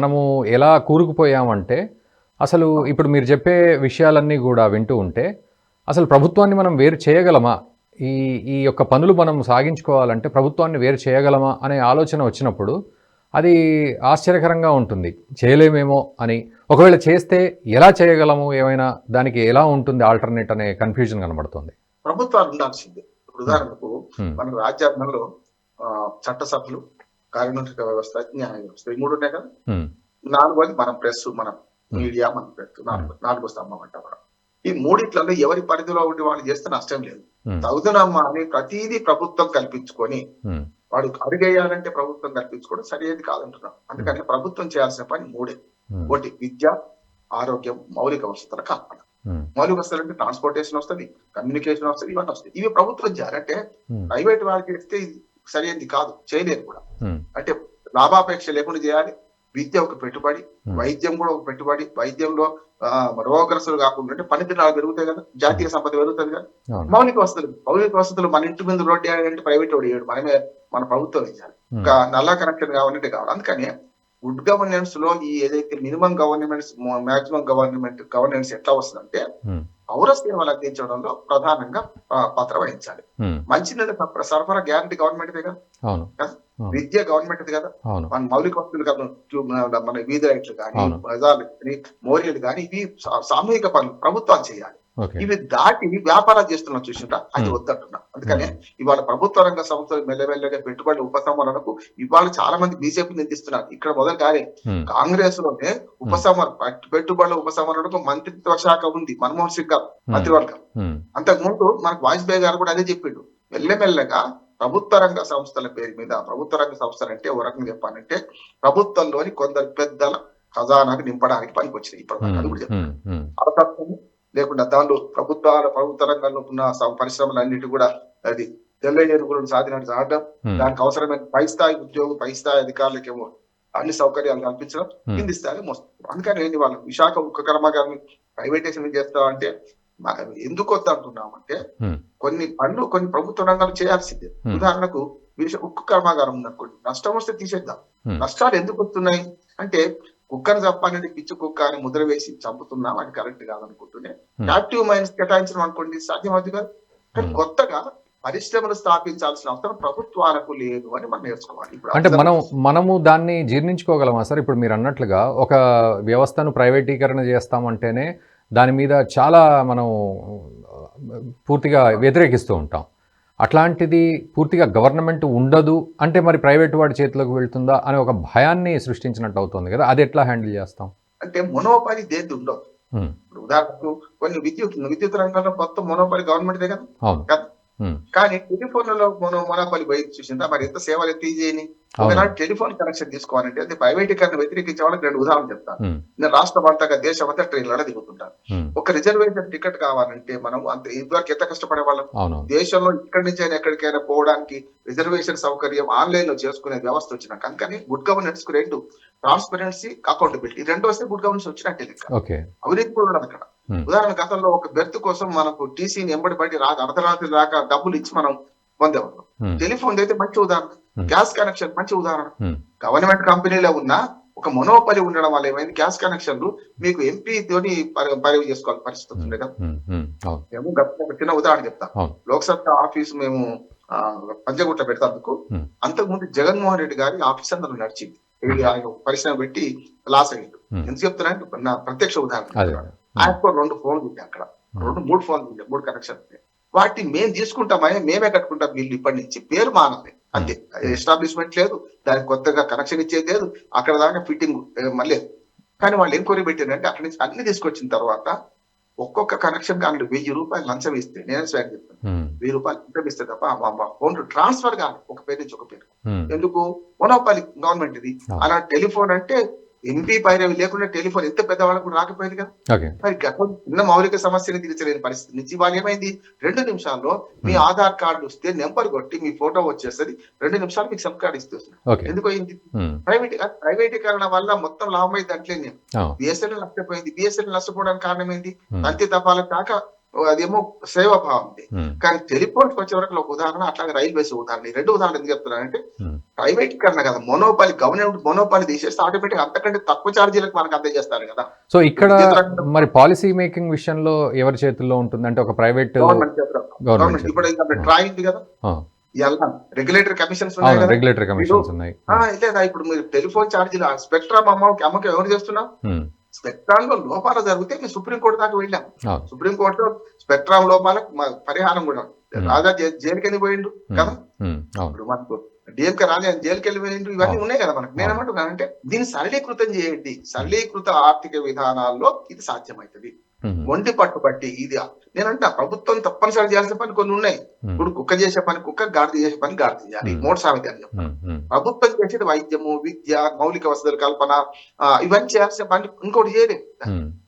మనము ఎలా కూరుకుపోయామంటే అసలు ఇప్పుడు మీరు చెప్పే విషయాలన్నీ కూడా వింటూ ఉంటే అసలు ప్రభుత్వాన్ని మనం వేరు చేయగలమా? ఈ ఈ యొక్క పనులు మనం సాగించుకోవాలంటే ప్రభుత్వాన్ని వేరు చేయగలమా అనే ఆలోచన వచ్చినప్పుడు అది ఆశ్చర్యకరంగా ఉంటుంది. చేయలేమేమో అని. ఒకవేళ చేస్తే ఎలా చేయగలము? ఏమైనా దానికి ఎలా ఉంటుంది ఆల్టర్నేట్ అనే కన్ఫ్యూజన్ కనబడుతుంది. ప్రభుత్వాలు ఉండాల్సిందే. ఉదాహరణకు. మన రాజ్యాంగంలో చట్టసభలు కార్యనిర్వాహక వ్యవస్థ న్యాయ వ్యవస్థ. ఈ మూడు ఉన్నాయి కదా? నాలుగోది మనం ప్రెస్ మనం. మీడియా మన ప్రెస్ నాలుగు స్తంభం అంటాం మనం ఈ మూడిట్లలో ఎవరి పరిధిలో ఉండి వాళ్ళు చేస్తే నష్టం లేదు. తగుదనమ్మా అని ప్రతిదీ ప్రభుత్వం కల్పించుకొని వాడు అడిగేయాలంటే ప్రభుత్వం కల్పించుకోవడం సరైనది కాదంటున్నాం. అందుకని ప్రభుత్వం చేయాల్సిన పని మూడే. ఒకటి విద్య ఆరోగ్యం మౌలిక వసతుల కల్పన ఉమ్, మౌలిక వసతులు అంటే ట్రాన్స్పోర్టేషన్ వస్తుంది కమ్యూనికేషన్ వస్తుంది ఇవన్నీ వస్తాయి. ఇవి ప్రభుత్వం చేయాలంటే ప్రైవేట్ వాళ్ళకి ఇస్తే సరైనది కాదు చేయలేరు కూడా. అంటే లాభాపేక్ష లేకుండా చేయాలి విద్య ఒక పెట్టుబడి. వైద్యం కూడా ఒక పెట్టుబడి వైద్యంలో ఆ, రోగగ్రస్తులు కాకుండా అంటే పనిదినాలు పెరుగుతాయి కదా జాతీయ సంపద పెరుగుతుంది కదా. మౌలిక వసతులు మౌలిక వసతులు మన ఇంటి మీద రోడ్డు వేయాలంటే ప్రైవేట్ వాడు వేయడు మనమే మన ప్రభుత్వం ఇచ్చాలి ఒక నల్ల కనెక్షన్ కావాలంటే కావాలి. అందుకని గుడ్ గవర్నెన్స్లో ఈ ఏదైతే minimum governments maximum government governance ఎట్లా వస్తుందంటే ఉమ్, పౌర సేవలు అందించడంలో ప్రధానంగా పాత్ర వహించాలి. మంచినీళ్ళ సరఫరా- గ్యారంటీ గవర్నమెంట్ కదా? విద్య గవర్నమెంట్ కదా? మన మౌలిక వస్తువులు కాదు? మన- వీధి లైట్లు కానీ. బజార్లు కానీ మోరీలు కానీ ఇవి సామూహిక పనులు ప్రభుత్వాలు చేయాలి. ఇవి దాటి వ్యాపారాలు చేస్తున్నాం చూసింటా అది. వద్దంటున్నాం. అందుకనే ఇవాళ ప్రభుత్వ రంగ సంస్థలు మెల్లమెల్లగా పెట్టుబడి ఉపసంహరణకు ఇవాళ చాలా మంది బీజేపీ నిందిస్తున్నారు. ఇక్కడ మొదలు కాలే. ఉమ్, కాంగ్రెస్లోనే ఉపసంహరణ పెట్టు- పెట్టుబడుల ఉపసంహరణకు మంత్రిత్వ శాఖ ఉంది. మన్మోహన్ సింగ్ గారు మంత్రివర్గం. ఉమ్, అంతకు ముందు మనకు వాజ్పేయి గారు కూడా అదే చెప్పిండు. మెల్లమెల్లగా ప్రభుత్వ రంగ సంస్థల పేరు మీద ప్రభుత్వ రంగ సంస్థలు అంటే ఓ రకంగా చెప్పాలంటే ప్రభుత్వంలోని కొందరు పెద్దల ఖజానాకు నింపడానికి పనికొచ్చినాయి ఇప్పుడు అది కూడా చెప్తాను లేకుండా దానిలో ప్రభుత్వాల ప్రభుత్వ రంగంలో ఉన్న పరిశ్రమలన్నిటి కూడా అది తెల్ల ఎరుగులను సాధినట్టు సాగడం దానికి అవసరమైన పై స్థాయి ఉద్యోగం పై స్థాయి అధికారులకేమో అన్ని సౌకర్యాలు కల్పించడం. కింది స్థాయిలో మోస్తారు అందుకని ఏంటి వాళ్ళు విశాఖ ఉక్కు కర్మాగారాన్ని ప్రైవేటైజేషన్ చేస్తామంటే ఎందుకు వద్దంటున్నామంటే. కొన్ని పనులు కొన్ని ప్రభుత్వ రంగాలు చేయాల్సిందే. ఉదాహరణకు ఉక్కు కర్మాగారం ఉందనుకోండి నష్టం వస్తే తీసేద్దాం. నష్టాలు ఎందుకు వస్తున్నాయి అంటే కుక్కను చంపాలంటే పిచ్చి కుక్క అని ముద్ర వేసి చంపుతున్నాం అది కరెక్ట్ కాదనుకుంటూనే. Hmm. యాక్టివ్ మైండ్స్ కేటాయించడం అనుకోండి సాధ్యమవుతుంది కదా? కానీ Hmm. కొత్తగా పరిశ్రమలు స్థాపించాల్సిన అవసరం ప్రభుత్వాలకు లేదు అని మనం నేర్చుకోవాలి. అంటే మనం మనము దాన్ని జీర్ణించుకోగలమా సార్? ఇప్పుడు మీరు అన్నట్లుగా ఒక వ్యవస్థను ప్రైవేటీకరణ చేస్తామంటేనే దాని మీద చాలా మనం పూర్తిగా వ్యతిరేకిస్తూ ఉంటాం. అట్లాంటిది పూర్తిగా గవర్నమెంట్ ఉండదు అంటే మరి ప్రైవేట్ వాడి చేతిలోకి వెళ్తుందా అనే ఒక భయాన్ని సృష్టించినట్టు అవుతుంది కదా. అది ఎట్లా హ్యాండిల్ చేస్తాం? అంటే మొనోపలి దేది ఉండదు. ఉదాహరణకు కొన్ని విద్యుత్ విద్యుత్ రంగంలో మొత్తం మొనోపలి గవర్నమెంట్ కదా. అవును. కానీ టెలిఫోన్లలో మొనో మొనోపలి పోయి చూసిందా? మరి ఎంత సేవలు ఎంత చేయని ఒకనాడు టెలిఫోన్ కనెక్షన్ తీసుకోవాలంటే అది ప్రైవేటీకరణ వ్యతిరేకించే వాళ్ళకి రెండు ఉదాహరణ చెప్తాను. ఉమ్, నేను రాష్ట్రం అంతగా దేశం అంతా ట్రైన్లలో దిగుతుంటాను ఉమ్, ఒక రిజర్వేషన్ టికెట్ కావాలంటే మనం అంత ఇదివరకు ఎంత కష్టపడే వాళ్ళం? దేశంలో ఇక్కడి నుంచి అయినా ఎక్కడికైనా పోవడానికి రిజర్వేషన్ సౌకర్యం ఆన్లైన్లో చేసుకునే వ్యవస్థ వచ్చినాక అందుకని గుడ్ గవర్నెన్స్కు రెండు ట్రాన్స్పరెన్సీ అకౌంటబిలిటీ రెండు వస్తే గుడ్ గవర్నెన్స్ వచ్చినట్టే లెక్క. అవినీతి కూడా ఉండదు అక్కడ. Hmm. ఉదాహరణ గతంలో ఒక బెర్త్ కోసం మనకు టీసీని ఎంబడి రాక అర్ధరాత్రి దాకా డబ్బులు ఇచ్చి మనం పొందేవాళ్ళం. ఉమ్, టెలిఫోన్ అయితే మంచి ఉదాహరణ. Hmm. గ్యాస్ కనెక్షన్ మంచి ఉదాహరణ. Hmm. గవర్నమెంట్ కంపెనీలో ఉన్న ఒక మొనోపలి ఉండడం వల్ల ఏమైంది? గ్యాస్ కనెక్షన్లు మీకు ఎంపీ తోని పరి- పరివి చేసుకోవాలి పరిస్థితి వస్తుంది కదా మేము ఒక చిన్న ఉదాహరణ చెప్తా. లోక్సత్తా ఆఫీస్ మేము పంజగుట్ట పెడతాందుకు Hmm. అంతకుముందు జగన్మోహన్ రెడ్డి గారి ఆఫీస్ అందరూ నడిచింది. ఆయన పరిశ్రమ పెట్టి లాస్ అయ్యిండు. Hmm. ఎందుకు చెప్తున్నా నా ప్రత్యక్ష ఉదాహరణ. ఆయనకు రెండు ఫోన్లు ఉంటాయి అక్కడ. రెండు మూడు ఫోన్లు ఉంటాయి మూడు కనెక్షన్ ఉంటాయి వాటిని మేము తీసుకుంటామని మేమే కట్టుకుంటాం బిల్లు ఇప్పటి నుంచి. పేరు మానాలి. అంతే. ఎస్టాబ్లిష్మెంట్ లేదు. దానికి కొత్తగా కనెక్షన్ ఇచ్చేది లేదు. అక్కడ దాకా ఫిట్టింగ్ మళ్ళీ కానీ వాళ్ళు ఎంక్వైరీ పెట్టారంటే అక్కడి నుంచి అన్ని తీసుకొచ్చిన తర్వాత ఒక్కొక్క కనెక్షన్ కానీ వెయ్యి రూపాయలు లంచం ఇస్తే నేను స్వాగ్ చెప్తాను. వెయ్యి రూపాయలు లంచం ఇస్తే తప్ప ఫోన్ ట్రాన్స్ఫర్ కాదు ఒక పేరు నుంచి ఒక పేరు. ఎందుకు? మొనోపాలి గవర్నమెంట్ ఇది. అలా టెలిఫోన్ అంటే ఎంపీ పైరవి లేకుండా టెలిఫోన్ ఎంత పెద్దవాళ్ళకు కూడా రాకపోయింది కదా మరి గతం చిన్న మౌలిక సమస్యని తీర్చలేని పరిస్థితి నుంచి వాళ్ళు ఏమైంది రెండు నిమిషాల్లో మీ Hmm. ఆధార్ కార్డు వస్తే నెంబర్ కొట్టి మీ ఫోటో వచ్చేస్తుంది. రెండు నిమిషాలు మీకు సబ్ కార్డు ఇస్తుంది. ఎందుకు అయింది ఉమ్, ప్రైవేట్ ప్రైవేటీకరణ వల్ల మొత్తం లాభం అయింది దాంట్లో అవును. బిఎస్ఎన్ఎల్ నష్టపోయింది. బిఎస్ఎన్ఎల్ నష్టపోవడానికి కారణం ఏంటి? ఉమ్, అంతే తపాల కాక అదేమో సేవాభావం ఉంది కానీ టెలిఫోన్స్ వచ్చే వరకు ఒక ఉదాహరణ అట్లాగే రైల్వేస్ ఉదాహరణ. ఈ రెండు ఉదాహరణ ఎందుకు చెప్తున్నానంటే Hmm. ప్రైవేటీకరణ కదా మొనోపాలి గవర్నమెంట్ మొనోపాలి తీసేస్తే ఆటోమేటిక్ అంతకంటే తక్కువ ఛార్జీలకు మనకు అందజేస్తారు కదా. సో ఇక్కడ మరి పాలసీ మేకింగ్ విషయంలో ఎవరి చేతుల్లో ఉంటుంది? అంటే ఒక ప్రైవేట్ గవర్నమెంట్ ఇప్పుడు ట్రాయ్ ఉంది కదా. రెగ్యులేటరీ కమిషన్స్ రెగ్యులేటరీ కమిషన్స్ ఉన్నాయి లేదా ఇప్పుడు మీరు టెలిఫోన్ ఛార్జీలు స్పెక్ట్రమ్ అమ్మకి అమ్మకి ఎవరు చేస్తున్నాం స్పెక్ట్రామ్లో లోపాలు జరిగితే మేము సుప్రీంకోర్టు దాకా వెళ్ళాం. అవును. సుప్రీంకోర్టు స్పెక్ట్రామ్ లోపాలకు పరిహారం కూడా. రాజా జైలుకి పోయిండు కదా? ఇప్పుడు మనకు డిఎంకే రాజా జైలుకి వెళ్ళి పోయిండు ఇవన్నీ. ఉన్నాయి కదా మనకు. నేను ఏమంటున్నానంటే దీన్ని సరళీకృతం చేయండి. సరళీకృత ఆర్థిక విధానాల్లో ఇది సాధ్యమవుతుంది ఒంటి పట్టుబట్టి ఇది నేనంటే ప్రభుత్వం తప్పనిసరి చేయాల్సిన పని కొన్ని ఉన్నాయి. ఇప్పుడు కుక్క చేసే పని కుక్క గాడిద చేసే పని గాడిద చేయాలి. మూడు సామెత అని చెప్తాను ప్రభుత్వం చేసేది వైద్యము విద్య మౌలిక వసతుల కల్పన ఇవన్నీ చేయాల్సిన పని ఇంకోటి చేయలేదు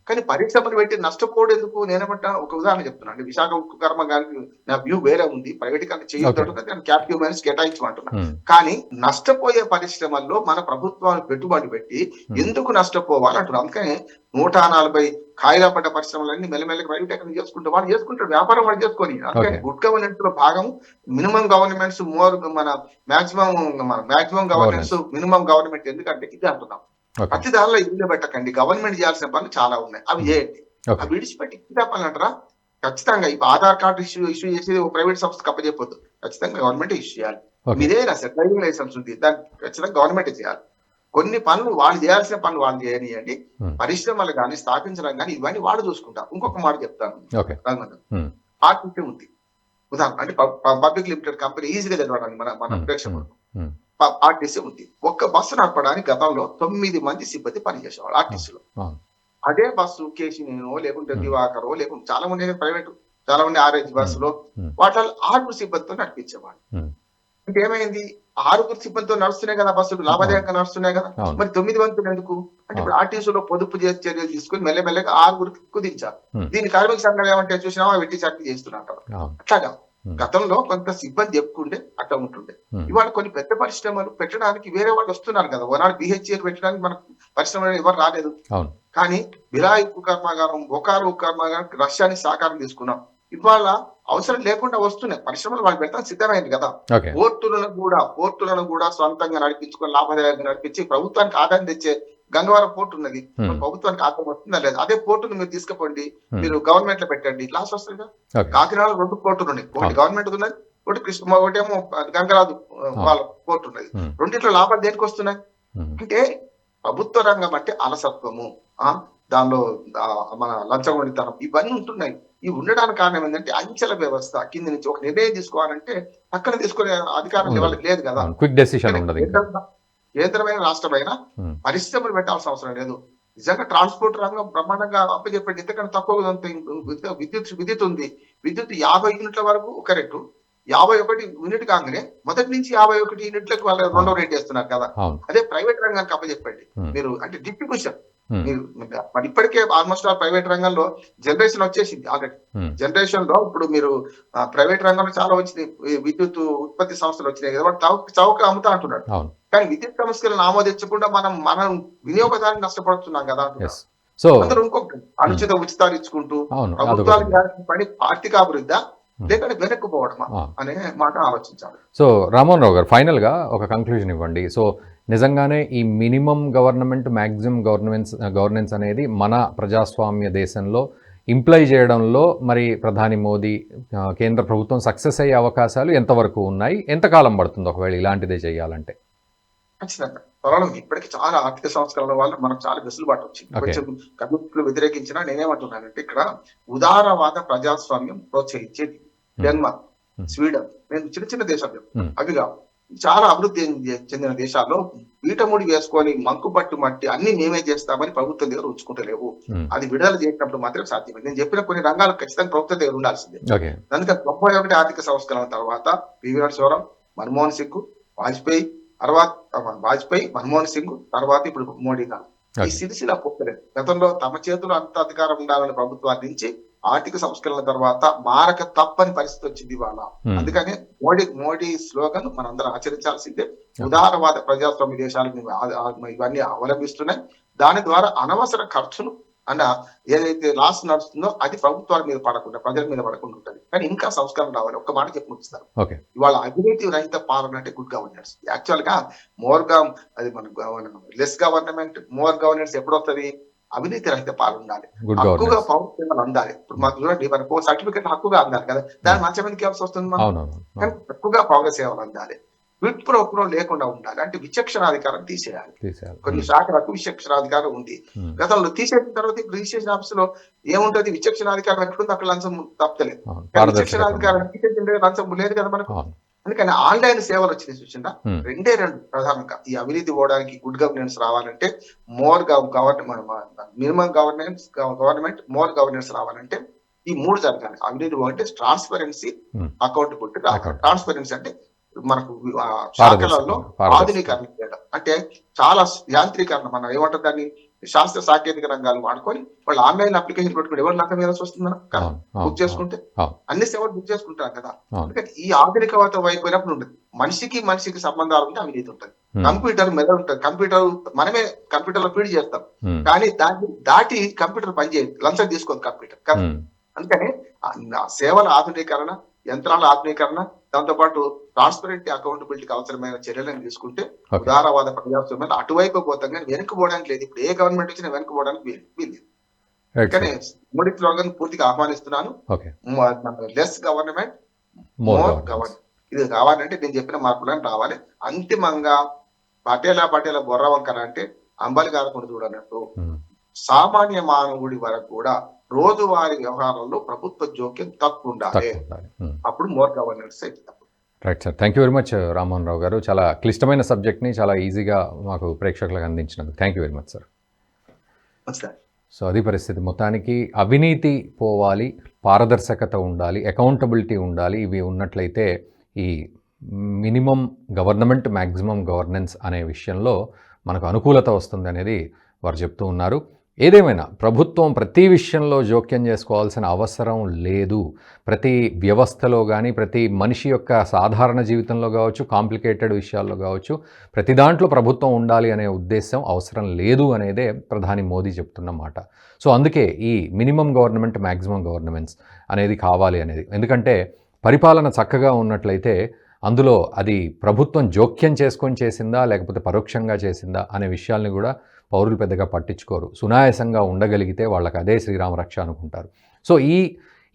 కానీ పరిశ్రమలు పెట్టి నష్టపోవడం ఎందుకు? నేనేమంటాను ఒక ఉదాహరణ చెప్తున్నాను అంటే విశాఖ ఉక్కు కర్మాగారికి నా వ్యూ వేరే ఉంది. ప్రైవేటీకరణ చేయొద్దు క్యాపిటల్ మైనస్ కేటాయించమంటున్నా. ఉమ్, కానీ నష్టపోయే పరిశ్రమల్లో మన ప్రభుత్వాలు పెట్టుబడి పెట్టి Hmm. ఎందుకు నష్టపోవాలి అంటున్నారు అందుకని నూట నలభై కాయిలా పడ్డ పరిశ్రమలన్నీ మెల్లమెల్లగా ప్రైవేటీకరణ చేసుకుంటూ వాళ్ళు చేసుకుంటారు. వ్యాపారం వాళ్ళు చేసుకొని అందుకని Okay. గుడ్ గవర్నెన్స్లో భాగం మినిమం గవర్నమెంట్స్ మోర్ మన మాక్సిమం మన మాక్సిమం గవర్నెన్స్ మినిమం గవర్నమెంట్ ఎందుకంటే ఇది అంటున్నాం. ప్రతి దానిలో ఇల్లు పెట్టకండి. గవర్నమెంట్ చేయాల్సిన పనులు చాలా ఉన్నాయి. అవి చేయండి. ఓకే అవి విడిచిపెట్టి ఇచ్చిన పనులు అంటారా? ఖచ్చితంగా. ఇప్పుడు ఆధార్ కార్డు ఇష్యూ ఇష్యూ చేసేది ప్రైవేట్ సంస్థ కప్పచెప్పొద్దు ఖచ్చితంగా గవర్నమెంట్ ఇష్యూ చేయాలి. మీదే సార్ డ్రైవింగ్ లైసెన్స్ ఉంది. దాన్ని ఖచ్చితంగా గవర్నమెంట్ చేయాలి. కొన్ని పనులు వాళ్ళు చేయాల్సిన పనులు వాళ్ళు చేయనియండి. Hmm. పరిశ్రమలు కానీ స్థాపించడం కానీ ఇవన్నీ వాళ్ళు చూసుకుంటారు. ఇంకొక మాట చెప్తాను. రంగనాథ్. Hmm. ఉంది. ఉదాహరణ అంటే పబ్లిక్ లిమిటెడ్ కంపెనీ ఈజీగా చదవడానికి మన మన Hmm. ఆర్టీసీ ఉంది. ఒక్క బస్సు నడపడానికి గతంలో తొమ్మిది మంది సిబ్బంది పనిచేసేవాళ్ళు ఆర్టీసీలో. అదే బస్సు కేశినేనో లేకుంటే. దివాకరో లేకుంటే చాలా మంది ప్రైవేట్ చాలా మంది ఆర్ఎస్ బస్సులో. వాటిలో ఆరుగురు సిబ్బందితో నడిపించేవాళ్ళు. Hmm. అంటే ఏమైంది? ఆరుగురు సిబ్బందితో నడుస్తున్నాయి కదా బస్సులు లాభదాయకంగా నడుస్తున్నాయి కదా. మరి తొమ్మిది వంతులు ఎందుకు? అంటే ఇప్పుడు ఆర్టీసీలో పొదుపు చేసే చర్యలు తీసుకుని మెల్లమెల్లగా ఆరుగురికి కుదించారు. దీని కార్మిక సంఘాలు ఏమంటే చూసినావా? వెట్టి చాకరీ చేస్తున్నారు అట్లాగా. గతంలో కొంత సిబ్బంది ఎక్కుండే అట్లా ఉంటుండే. ఉమ్, ఇవాళ కొన్ని పెద్ద పరిశ్రమలు పెట్టడానికి వేరే వాళ్ళు వస్తున్నారు కదా. ఓనాడు బిహెచ్ఎల్ పెట్టడానికి మనకు పరిశ్రమలు ఎవరు రాలేదు. కానీ బిరాయి ఉక్కు కర్మాగారం బొకారు కర్మాగారం రష్యాని సహకారం తీసుకున్నాం. ఇవాళ అవసరం లేకుండా వస్తున్నాయి. పరిశ్రమలు వాళ్ళు పెట్టడానికి సిద్ధమైంది కదా. పోర్టులను కూడా పోర్టులను కూడా సొంతంగా నడిపించుకొని లాభదాయకంగా నడిపించి ప్రభుత్వానికి ఆదాయం తెచ్చే గంగవరం పోర్టు ఉన్నది. ఉమ్, ప్రభుత్వానికి ఆదాయం వస్తుందా లేదా? అదే పోర్టును మీరు తీసుకుపోండి. Hmm. మీరు గవర్నమెంట్లో పెట్టండి. లాస్ వస్తుంది కాకినాడలో రెండు పోర్టులు ఉన్నాయి. ఒకటి. గవర్నమెంట్ ఉన్నది ఒకటి కృష్ణ ఒకటేమో గంగరాజు ఆ, వాళ్ళ పోర్టు ఉన్నది. రెండిట్లో లాభాలు దేనికి వస్తున్నాయి? అంటే ప్రభుత్వ రంగం అంటే అలసత్వము. ఆ? దానిలో మన లంచగొండితనం. ఇవన్నీ ఉంటున్నాయి. ఇవి ఉండడానికి కారణం ఏంటంటే అంచెల వ్యవస్థ. కింద నుంచి ఒక నిర్ణయం తీసుకోవాలంటే పక్కన తీసుకునే అధికారం లేదు కదా. క్విక్ డెసిషన్ ఉండదు కేంద్రమైన రాష్ట్రమైన పరిశ్రమలు పెట్టాల్సిన అవసరం లేదు. నిజంగా ట్రాన్స్పోర్ట్ రంగం బ్రహ్మాండంగా అప్పచెప్పండి. ఇంతకంటే తక్కువ విద్యుత్ విద్యుత్ ఉంది. విద్యుత్ యాభై యూనిట్ల వరకు ఒక రేటు. యాభై ఒకటి యూనిట్ కాగానే మొదటి నుంచి యాభై ఒకటి యూనిట్లకు వాళ్ళు రెండో రేట్ చేస్తున్నారు కదా. అదే ప్రైవేట్ రంగానికి అప్పచెప్పండి. మీరు అంటే డిస్ట్రిబ్యూషన్. మీరు మరి ఇప్పటికే ఆల్మోస్ట్ ఆల్ ప్రైవేట్ రంగంలో జనరేషన్ వచ్చేసింది ఆల్రెడీ జనరేషన్లో ఇప్పుడు మీరు ప్రైవేట్ రంగంలో చాలా వచ్చినాయి ఈ విద్యుత్ ఉత్పత్తి సంస్థలు వచ్చినాయి కదా చౌక చౌక అమ్ముతా అంటున్నాడు. కానీ విద్యుత్ సంస్థలను ఆమోదించకుండా మనం మనం వినియోగదారుని నష్టపడుతున్నాం కదా సో అందరూ ఇంకొకటి అనుచిత ఉచితాలు ఇచ్చుకుంటూ ప్రభుత్వాలు పని ఆర్థిక అభివృద్ధి లేకుంటే వెనక్కుపోవడమా ఆ. అనే మాట ఆలోచించాలి. సో రామ్మోహన్ రావు గారు ఫైనల్గా ఒక కంక్లూజన్ ఇవ్వండి. సో నిజంగానే ఈ minimum government maximum governments governance అనేది మన ప్రజాస్వామ్య దేశంలో ఇంప్లై చేయడంలో మరి ప్రధాని మోదీ కేంద్ర ప్రభుత్వం సక్సెస్ అయ్యే అవకాశాలు ఎంతవరకు ఉన్నాయి? ఎంతకాలం పడుతుంది ఒకవేళ ఇలాంటిదే చేయాలంటే? ఖచ్చితంగా. త్వరలో ఇప్పటికి చాలా ఆర్థిక సంస్కరణల వల్ల మనకు చాలా వెసులుబాటు వచ్చింది. కొంచెం కమ్యూనిస్టులు వ్యతిరేకించినా నేనేమంటున్నానంటే ఇక్కడ ఉదారవాద ప్రజాస్వామ్యం ప్రోత్సహించేది. Denmark Hmm. స్వీడన్ నేను చిన్న చిన్న దేశాలు. Hmm. అవి కావు. చాలా అభివృద్ధి చెంది- చెందిన దేశాల్లో పీఠముడి వేసుకొని మంకు పట్టు మట్టి అన్ని మేమే చేస్తామని ప్రభుత్వం దగ్గర ఉంచుకుంటలేవు. ఉమ్, అది విడుదల చేసినప్పుడు మాత్రం సాధ్యమే నేను చెప్పిన కొన్ని రంగాలు ఖచ్చితంగా ప్రభుత్వం దగ్గర ఉండాల్సిందే. కనుక తొంభై ఒకటి ఆర్థిక సంస్కరణ తర్వాత పివి నరసింహరావు మన్మోహన్ సింగ్ వాజ్పేయి తర్వాత వాజ్పేయి మన్మోహన్ సింగ్ తర్వాత ఇప్పుడు మోడీ గారు. ఈ. సిరిసిల పోకలేదు గతంలో తమ చేతిలో అంత అధికారం ఉండాలని ప్రభుత్వాన్ని నుంచి ఆర్థిక సంస్కరణ తర్వాత మారక తప్పని పరిస్థితి వచ్చింది ఇవాళ. అందుకని మోడీ మోడీ స్లోగన్ మనందరం ఆచరించాల్సిందే. ఉదారవాద ప్రజాస్వామ్య దేశాలు ఇవన్నీ అవలంబిస్తున్నాయి. దాని ద్వారా అనవసర ఖర్చును అన్న ఏదైతే లాస్ నడుస్తుందో అది ప్రభుత్వాల మీద పడకుండా ప్రజల మీద పడకుండా ఉంటుంది. కానీ ఇంకా సంస్కరణ రావాలి. ఒక్క మాట చెప్పి ముగిస్తారు ఇవాళ అవినీతి రహిత పాలన అంటే గుడ్ గవర్నెన్స్ యాక్చువల్గా మోర్గా అది మన లెస్ గవర్నమెంట్ మోర్ గవర్నెన్స్ ఎప్పుడు వస్తుంది అవినీతి రహిత పాలన ఉండాలి గుడ్ హక్కుగా గవర్నెన్స్ పౌర సేవలు అందాలి ఇప్పుడు మాకు చూడండి మనకు సర్టిఫికెట్ హక్కుగా అందాలి కదా. దాని మంచి మందికి ఇవ్వాల్సి వస్తుంది మనం కానీ హక్కుగా పౌర సేవలు అందాలి క్విట్ లేకుండా ఉండాలి. అంటే విచక్షణాధికారం తీసేయాలి. తీసేయాలి. కొన్ని శాఖలకు విచక్షణాధికారం ఉంది. ఉమ్. గతంలో తీసేసిన తర్వాత ఇప్పుడు రిజిస్ట్రేషన్ ఆఫీస్లో ఏముంటది? విచక్షణాధికారం ఎక్కడుంది అక్కడ లంచం తప్పలేదు. విచక్షణాధికారం తీసేసిండే లంచం లేదు కదా మనకు? అందుకని ఆన్లైన్ సేవలు వచ్చినాయి చూసిందా ఉమ్. రెండే రెండు ప్రధానంగా ఈ అవినీతి పోవడానికి గుడ్ గవర్నెన్స్ రావాలంటే more govern minimum governance government more governance రావాలంటే ఈ మూడు జరగాలి అవినీతి పోవాలంటే ట్రాన్స్పరెన్సీ Hmm. అకౌంటబిలిటీ. ట్రాన్స్పరెన్సీ అంటే మనకు శాఖలలో. ఆధునీకరణ అంటే చాలా యాంత్రీకరణ మనం ఏమంటారు దాన్ని శాస్త్ర సాంకేతిక రంగాలు వాడుకొని వాళ్ళు ఆన్లైన్ అప్లికేషన్ పెట్టుకుని ఎవరు లంచం వేయాల్సి వస్తుందా బుక్ చేసుకుంటే. అన్ని సేవలు బుక్ చేసుకుంటారు కదా. అందుకని ఈ ఆధునికత వైపోయినప్పుడు ఉంటుంది. మనిషికి మనిషికి సంబంధాలు ఉంటే అవినీతి ఉంటుంది. కంప్యూటర్ మెదడు ఉంటుంది. కంప్యూటర్ మనమే కంప్యూటర్లో ఫీడ్ చేస్తాం. కానీ దాన్ని దాటి కంప్యూటర్ పనిచేయదు. లంచం తీసుకోదు కంప్యూటర్. అందుకని సేవల ఆధునీకరణ యంత్రాల ఆధునీకరణ దాంతో పాటు ట్రాన్స్పరెంట్ అకౌంటబిలిటీకి అవసరమైన చర్యలను తీసుకుంటే ఉదారవాద ప్రజాస్వామ్యం అటువైపు పోతాం కానీ వెనక్కి పోవడానికి లేదు. ఇప్పుడు ఏ గవర్నమెంట్ వచ్చినా వెనక్కి పోవడానికి వీలు కానీ మోడీ స్లోగన్ పూర్తిగా ఆహ్వానిస్తున్నాను. లెస్ గవర్నమెంట్ మోర్ గవర్నమెంట్ ఇది కావాలంటే నేను చెప్పిన మార్పులను రావాలి. అంతిమంగా పటేలా పటేలా బొర్ర వంకర అంటే అంబలి గారకుండా చూడనట్టు ఉమ్. సామాన్య మానవుడి వరకు కూడా రోజువారీ వ్యవహారాల్లో ప్రభుత్వ జోక్యం తక్కువ ఉండాలి. అప్పుడు మోర్ గవర్నెన్స్ అవుతుంది right sir thank you very much Rammohan Rao garu. చాలా క్లిష్టమైన సబ్జెక్ట్ని చాలా ఈజీగా మాకు ప్రేక్షకులకు అందించినందుకు thank you very much sir so అది పరిస్థితి. మొత్తానికి అవినీతి పోవాలి పారదర్శకత ఉండాలి అకౌంటబిలిటీ ఉండాలి. ఇవి ఉన్నట్లయితే ఈ మినిమం గవర్నమెంట్ మ్యాక్సిమం గవర్నెన్స్ అనే విషయంలో మనకు అనుకూలత వస్తుంది అనేది వారు చెప్తూ ఉన్నారు. ఏదేమైనా ప్రభుత్వం ప్రతి విషయంలో జోక్యం చేసుకోవాల్సిన అవసరం లేదు. ప్రతి వ్యవస్థలో కానీ ప్రతి మనిషి యొక్క సాధారణ జీవితంలో కావచ్చు కాంప్లికేటెడ్ విషయాల్లో కావచ్చు ప్రతి దాంట్లో ప్రభుత్వం ఉండాలి అనే ఉద్దేశం అవసరం లేదు అనేదే ప్రధాని మోదీ చెప్తున్న మాట. సో అందుకే ఈ మినిమం గవర్నమెంట్ మ్యాక్సిమం గవర్నమెంట్స్ అనేది కావాలి అనేది. ఎందుకంటే పరిపాలన చక్కగా ఉన్నట్లయితే అందులో అది ప్రభుత్వం జోక్యం చేసుకొని చేసిందా లేకపోతే పరోక్షంగా చేసిందా అనే విషయాల్ని కూడా పౌరులు పెద్దగా పట్టించుకోరు. సునాయాసంగా ఉండగలిగితే వాళ్ళకి అదే శ్రీరామ రక్ష అనుకుంటారు. సో ఈ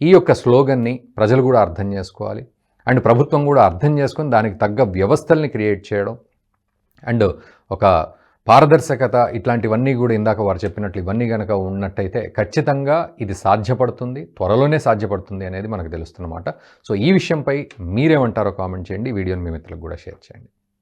ఈ యొక్క స్లోగన్ని ప్రజలు కూడా అర్థం చేసుకోవాలి. అండ్ ప్రభుత్వం కూడా అర్థం చేసుకొని దానికి తగ్గ వ్యవస్థల్ని క్రియేట్ చేయడం. అండ్ ఒక పారదర్శకత ఇట్లాంటివన్నీ కూడా ఇందాక వారు చెప్పినట్లు ఇవన్నీ కనుక ఉన్నట్టయితే ఖచ్చితంగా ఇది సాధ్యపడుతుంది. త్వరలోనే సాధ్యపడుతుంది అనేది మనకు తెలుస్తున్నమాట. సో ఈ విషయంపై మీరేమంటారో కామెంట్ చేయండి. వీడియోని మీ మిత్రులకు కూడా షేర్ చేయండి.